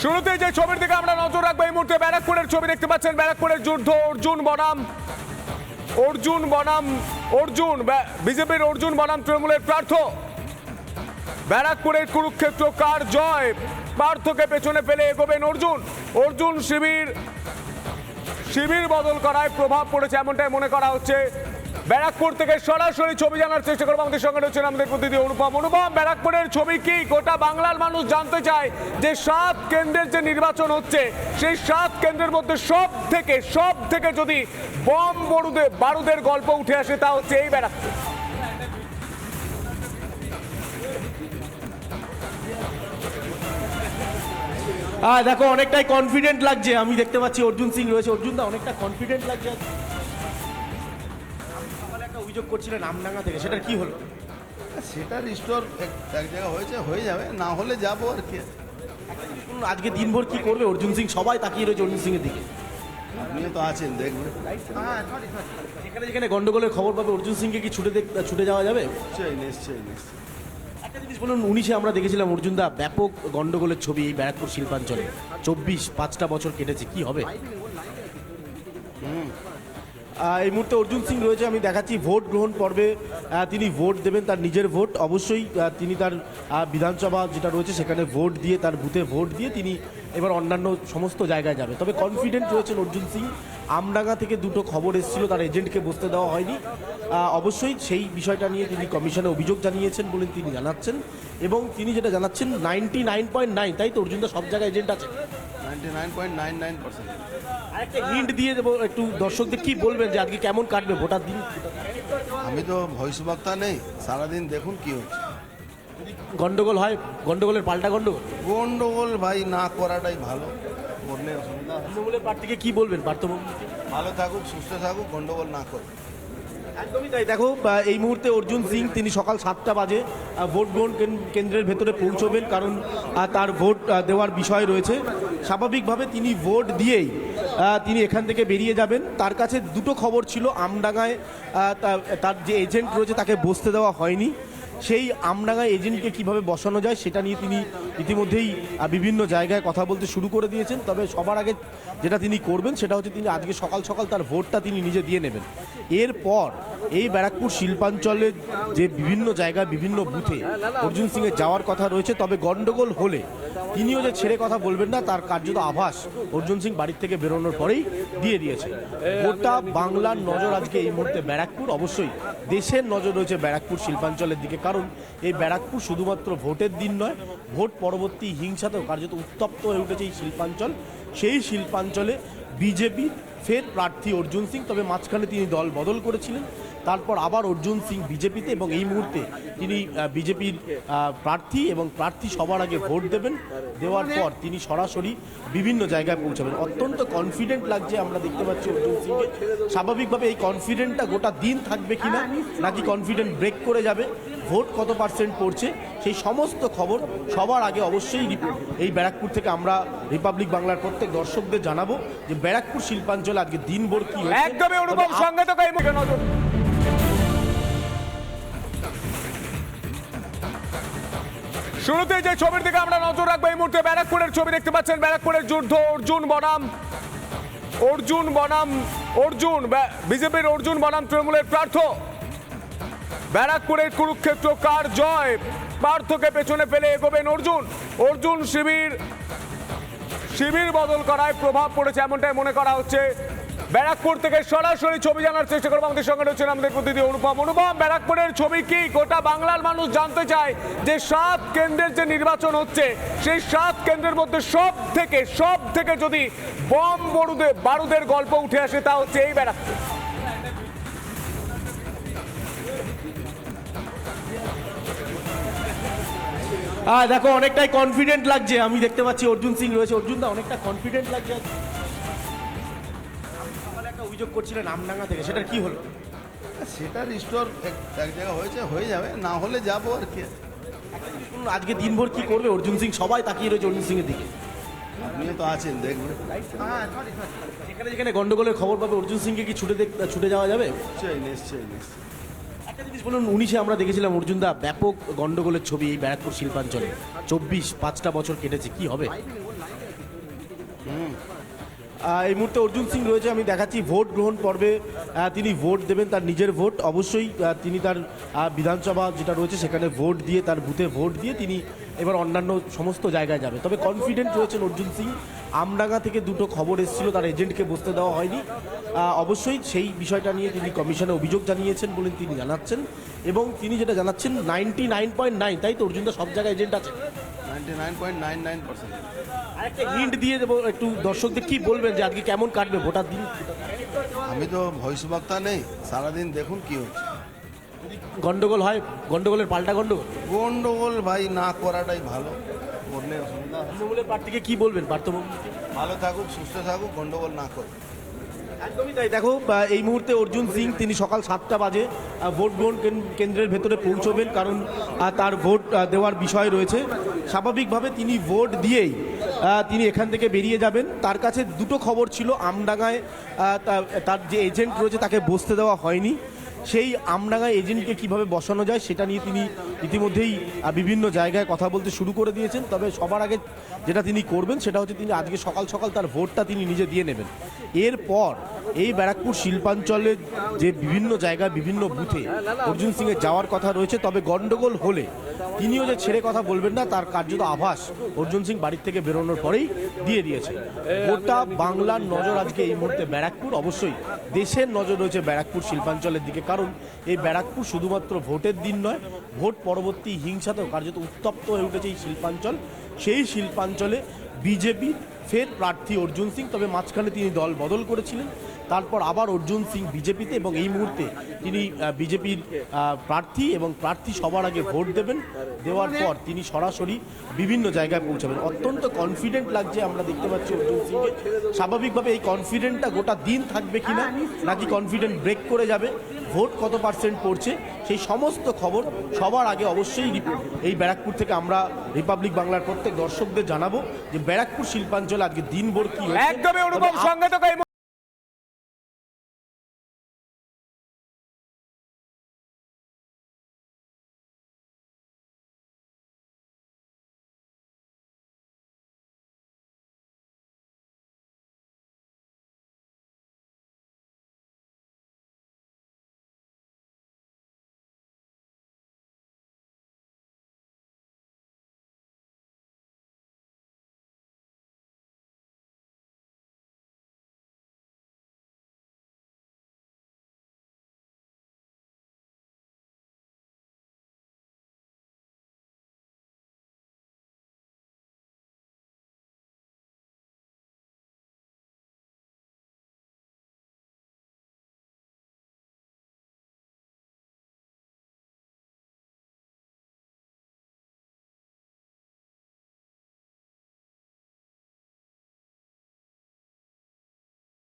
শুরুতে যে ছবির দিকে আমরা নজর রাখব, এই মুহূর্তে ব্যারাকপুরের ছবি দেখতে পাচ্ছেন। ব্যারাকপুরের যুদ্ধ, অর্জুন বনাম অর্জুন বনাম, অর্জুন বিজেপির অর্জুন বনাম তৃণমূলের প্রার্থ। ব্যারাকপুরের কুরুক্ষেত্র কার জয়? পার্থকে পেছনে ফেলে এগোবেন অর্জুন। অর্জুন শিবির শিবির বদল করায় প্রভাব পড়েছে, এমনটাই মনে করা হচ্ছে। ব্যারাকপুর থেকে সরাসরি ছবি জানার চেষ্টা করব। আমাদের সঙ্গে রয়েছেন আমাদের প্রতিনিধি অনুপম। অনুপম, ব্যারাকপুরের ছবি কি? গোটা বাংলার মানুষ জানতে চায় যে সাত কেন্দ্রের যে নির্বাচন হচ্ছে, সেই সাত কেন্দ্রের মধ্যে সব থেকে সব থেকে যদি বম বড়ুদের বারুদের গল্প উঠে আসে, তা হচ্ছে এই ব্যারাকপুর। দেখো, অনেকটাই কনফিডেন্ট লাগছে। আমি দেখতে পাচ্ছি অর্জুন সিং রয়েছে। অর্জুন দা, অনেকটা কনফিডেন্ট লাগছে। অভিযোগ করছিলেন আমডাঙ্গা থেকে সেটা কি হলো? সেটা রিস্টোর এক এক জায়গা হয়েছে হয়ে যাবে না হলে যাব আর কি। আজকে দিনভর কি করবে? অর্জুন সিং সবাই তাকিয়ে রয়েছে অর্জুন সিং এর দিকে। আপনিও তো আছেন দেখবেন। যেখানে যেখানে গন্ডগোলের খবর পাবে অর্জুন সিংকে কি ছুটে দেখ ছুটে যাওয়া যাবে? নিশ্চয়ই নিশ্চয়ই নিশ্চয়ই। একটা জিনিস বলুন উনিশে আমরা দেখেছিলাম অর্জুন দা ব্যাপক গন্ডগোলের ছবি এই ব্যারাকপুর শিল্পাঞ্চলে। চব্বিশ পাঁচটা বছর কেটেছে কি হবে? আহ, এই মুহূর্তে অর্জুন সিং রয়েছে, আমি দেখাচ্ছি ভোট গ্রহণ পর্বে। তিনি ভোট দেবেন, তার নিজের ভোট। অবশ্যই তিনি তার বিধানসভা যেটা রয়েছে, সেখানে ভোট দিয়ে, তার বুথে ভোট দিয়ে তিনি এবার অন্যান্য সমস্ত জায়গায় যাবে। তবে কনফিডেন্ট রয়েছেন অর্জুন সিং। আমডাঙ্গা থেকে দুটো খবর এসেছিল তার এজেন্টকে বসতে দেওয়া হয়নি। অবশ্যই সেই বিষয়টা নিয়ে তিনি কমিশনে অভিযোগ জানিয়েছেন বলে তিনি জানাচ্ছেন। এবং তিনি যেটা জানাচ্ছেন নাইনটি নাইন পয়েন্ট নাইন তাই তো অর্জুন দা সব জায়গায় এজেন্ট আছে? আরেকটা হিন্ট দিয়ে দেবো একটু দর্শকদের কি বলবেন যে আজকে কেমন কাটবে ভোটার দিন? আমি তো ভবিষ্যবক্তা নেই সারাদিন দেখুন কি হচ্ছে। গন্ডগোল হয়? গন্ডগোলের পাল্টা গন্ডগোল? গন্ডগোল ভাই না করাটাই ভালো। করলে অসুবিধা। তৃণমূলের প্রার্থীকে কি বলবেন পার্থবাবু ভালো থাকুক সুস্থ থাকুক গন্ডগোল না করুক। একদমই তাই। দেখো এই মুহূর্তে অর্জুন সিং তিনি সকাল সাতটা বাজে ভোট গ্রহণ কেন্দ্রের ভেতরে পৌঁছবেন কারণ তার ভোট দেওয়ার বিষয় রয়েছে। স্বাভাবিকভাবে তিনি ভোট দিয়েই তিনি এখান থেকে বেরিয়ে যাবেন। তার কাছে দুটো খবর ছিল আমডাঙ্গায় আহ, তার যে এজেন্ট রয়েছে তাকে বসতে দেওয়া হয়নি। সেই আমডাঙ্গায় এজেন্টকে কীভাবে বসানো যায় সেটা নিয়ে তিনি ইতিমধ্যেই বিভিন্ন জায়গায় কথা বলতে শুরু করে দিয়েছেন। তবে সবার আগে যেটা তিনি করবেন সেটা হচ্ছে তিনি আজকে সকাল সকাল তার ভোটটা তিনি নিজে দিয়ে নেবেন। এরপর এই ব্যারাকপুর শিল্পাঞ্চলের যে বিভিন্ন জায়গায়, বিভিন্ন বুথে অর্জুন সিংয়ের যাওয়ার কথা রয়েছে, তবে গন্ডগোল হলে তিনিও যে ছেড়ে কথা বলবেন না, তার কার্যত আভাস অর্জুন সিং বাড়ির থেকে বেরোনোর পরেই দিয়ে দিয়েছে। গোটা বাংলার নজর আজকে এই মুহূর্তে ব্যারাকপুর। অবশ্যই দেশের নজর রয়েছে ব্যারাকপুর শিল্পাঞ্চলের দিকে। কারণ এই ব্যারাকপুর শুধুমাত্র ভোটের দিন নয়, ভোট পরবর্তী হিংসাতেও কার্যত উত্তপ্ত হয়ে উঠেছে এই শিল্পাঞ্চল। সেই শিল্পাঞ্চলে বিজেপি, ফের প্রার্থী অর্জুন সিং, তবে মাঝখানে তিনি দল বদল করেছিলেন। তারপর আবার অর্জুন সিং বিজেপিতে এবং এই মুহূর্তে তিনি বিজেপির প্রার্থী এবং প্রার্থী সবার আগে ভোট দেবেন। দেওয়ার পর তিনি সরাসরি বিভিন্ন জায়গায় পৌঁছাবেন। অত্যন্ত কনফিডেন্ট লাগছে আমরা দেখতে পাচ্ছি অর্জুন সিংকে। স্বাভাবিকভাবে এই কনফিডেন্টটা গোটা দিন থাকবে কিনা নাকি কনফিডেন্ট ব্রেক করে যাবে ভোট কত পার্সেন্ট পড়ছে সেই সমস্ত খবর সবার আগে অবশ্যই এই ব্যারাকপুর থেকে আমরা রিপাবলিক বাংলার প্রত্যেক দর্শকদের জানাব যে ব্যারাকপুর শিল্পাঞ্চলে আজকে দিনভর কি। একদমই আপ- সঙ্গে মুখে নজর। শুরুতে যে ছবির দিকে আমরা নজর রাখব, এই মুহূর্তে ব্যারাকপুরের ছবি দেখতে পাচ্ছেন। ব্যারাকপুরের যুদ্ধ, অর্জুন বনাম অর্জুন বনাম, অর্জুন বিজেপির অর্জুন বনাম তৃণমূলের প্রার্থ। ব্যারাকপুরের কুরুক্ষেত্র কার জয়? পার্থকে পেছনে ফেলে এগোবেন অর্জুন। অর্জুন শিবির শিবির বদল করায় প্রভাব পড়েছে, এমনটাই মনে করা হচ্ছে ব্যারাকপুর থেকে সরাসরি ছবি জানার চেষ্টা করব। আমাদের সঙ্গে রয়েছেন আমাদের প্রতিনিধি অনুপম। অনুপম, ব্যারাকপুরের ছবি কি? গোটা বাংলার মানুষ জানতে চায় যে সাত কেন্দ্রের যে নির্বাচন হচ্ছে, সেই সাত কেন্দ্রের মধ্যে সব থেকে সব থেকে যদি বম বড়ুদের বারুদের গল্প উঠে আসে, তা হচ্ছে এই ব্যারাকপুর। দেখো, অনেকটাই কনফিডেন্ট লাগছে। আমি দেখতে পাচ্ছি অর্জুন সিং রয়েছে। অর্জুন দা, অনেকটা কনফিডেন্ট লাগছে। অভিযোগ করছিলেন আমডাঙ্গা থেকে সেটা কি হলো? সেটা রিস্টোর এক এক জায়গা হয়েছে হয়ে যাবে না হলে যাব আর কি। আজকে দিনভর কি করবে অর্জুন সিং? সবাই তাকিয়ে রয়েছে অর্জুন সিং এর দিকে। আপনিও তো আছেন দেখবেন। যেখানে যেখানে গন্ডগোলের খবর পাবে অর্জুন সিংকে কি ছুটে দেখ ছুটে যাওয়া যাবে? নিশ্চয়ই নিশ্চয়ই নিশ্চয়ই। একটা জিনিস বলুন উনিশে আমরা দেখেছিলাম অর্জুনদা ব্যাপক গন্ডগোলের ছবি এই ব্যারাকপুর শিল্পাঞ্চলে। চব্বিশ পাঁচটা বছর কেটেছে কি হবে? এই মুহূর্তে অর্জুন সিং রয়েছে, আমি দেখাচ্ছি ভোট গ্রহণ পর্বে। তিনি ভোট দেবেন তার নিজের ভোট। অবশ্যই তিনি তার বিধানসভা যেটা রয়েছে সেখানে ভোট দিয়ে, তার বুথে ভোট দিয়ে তিনি এবার অন্যান্য সমস্ত জায়গায় যাবে। তবে কনফিডেন্ট রয়েছেন অর্জুন সিং। আমডাঙ্গা থেকে দুটো খবর এসেছিল, তার এজেন্টকে বসতে দেওয়া হয়নি। অবশ্যই সেই বিষয়টা নিয়ে তিনি কমিশনে অভিযোগ জানিয়েছেন বলে তিনি জানাচ্ছেন। এবং তিনি যেটা জানাচ্ছেন নাইনটি নাইন পয়েন্ট নাইন তাই তো অর্জুনদা সব জায়গায় এজেন্ট আছে আরেকটা হিন্ট দিয়ে দেবো একটু দর্শকদের কি বলবেন যে আজকে কেমন কাটবে ভোটার দিন? আমি তো ভবিষ্য বক্তা নেই সারাদিন দেখুন কি হচ্ছে। গন্ডগোল হয়? গন্ডগোলের পাল্টা গন্ডগোল? গন্ডগোল ভাই না করাটাই ভালো। করলে অসুবিধা। তৃণমূলের প্রার্থীকে কি বলবেন পার্থভূমি ভালো থাকুক সুস্থ থাকুক গন্ডগোল না করে একদমই তাই। দেখো এই মুহূর্তে অর্জুন সিং, তিনি সকাল সাতটা বাজে ভোট গ্রহণ কেন- কেন্দ্রের ভেতরে পৌঁছবেন, কারণ তার ভোট দেওয়ার বিষয় রয়েছে। স্বাভাবিকভাবে তিনি ভোট দিয়েই তিনি এখান থেকে বেরিয়ে যাবেন। তার কাছে দুটো খবর ছিল, আমডাঙ্গায় তার যে এজেন্ট রয়েছে, তাকে বসতে দেওয়া হয়নি। সেই আমডাঙ্গা এজেন্টকে কীভাবে বসানো যায় সেটা নিয়ে তিনি ইতিমধ্যেই বিভিন্ন জায়গায় কথা বলতে শুরু করে দিয়েছেন। তবে সবার আগে যেটা তিনি করবেন সেটা হচ্ছে তিনি আজকে সকাল সকাল তার ভোটটা তিনি নিজে দিয়ে নেবেন। এরপর এই ব্যারাকপুর শিল্পাঞ্চলের যে বিভিন্ন জায়গায়, বিভিন্ন বুথে অর্জুন সিংয়ের যাওয়ার কথা রয়েছে, তবে গন্ডগোল হলে তিনিও যে ছেড়ে কথা বলবেন না, তার কার্যত আভাস অর্জুন সিং বাড়ির থেকে বেরোনোর পরেই দিয়ে দিয়েছে গোটা বাংলার নজর আজকে এই মুহূর্তে ব্যারাকপুর। অবশ্যই দেশের নজর রয়েছে ব্যারাকপুর শিল্পাঞ্চলের দিকে, কারণ এই ব্যারাকপুর শুধুমাত্র ভোটের দিন নয়, ভোট পরবর্তী হিংসাতেও কার্যত উত্তপ্ত হয়ে উঠেছে এই শিল্পাঞ্চল। সেই শিল্পাঞ্চলে বিজেপি ফের প্রার্থী অর্জুন সিং, তবে মাঝখানে তিনি দল বদল করেছিলেন। তারপর আবার অর্জুন সিং বিজেপিতে এবং এই মুহূর্তে তিনি বিজেপির প্রার্থী এবং প্রার্থী সবার আগে ভোট দেবেন। দেওয়ার পর তিনি সরাসরি বিভিন্ন জায়গায় পৌঁছাবেন। অত্যন্ত কনফিডেন্ট লাগছে আমরা দেখতে পাচ্ছি অর্জুন সিংকে। স্বাভাবিকভাবে এই কনফিডেন্টটা গোটা দিন থাকবে কিনা, নাকি কনফিডেন্ট ব্রেক করে যাবে, ভোট কত পার্সেন্ট পড়ছে, সেই সমস্ত খবর সবার আগে অবশ্যই এই ব্যারাকপুর থেকে আমরা রিপাবলিক বাংলার প্রত্যেক দর্শকদের জানাব যে ব্যারাকপুর শিল্পাঞ্চলে আজকে দিনভর কি একদমই অনুপম আপ- সঙ্গে তো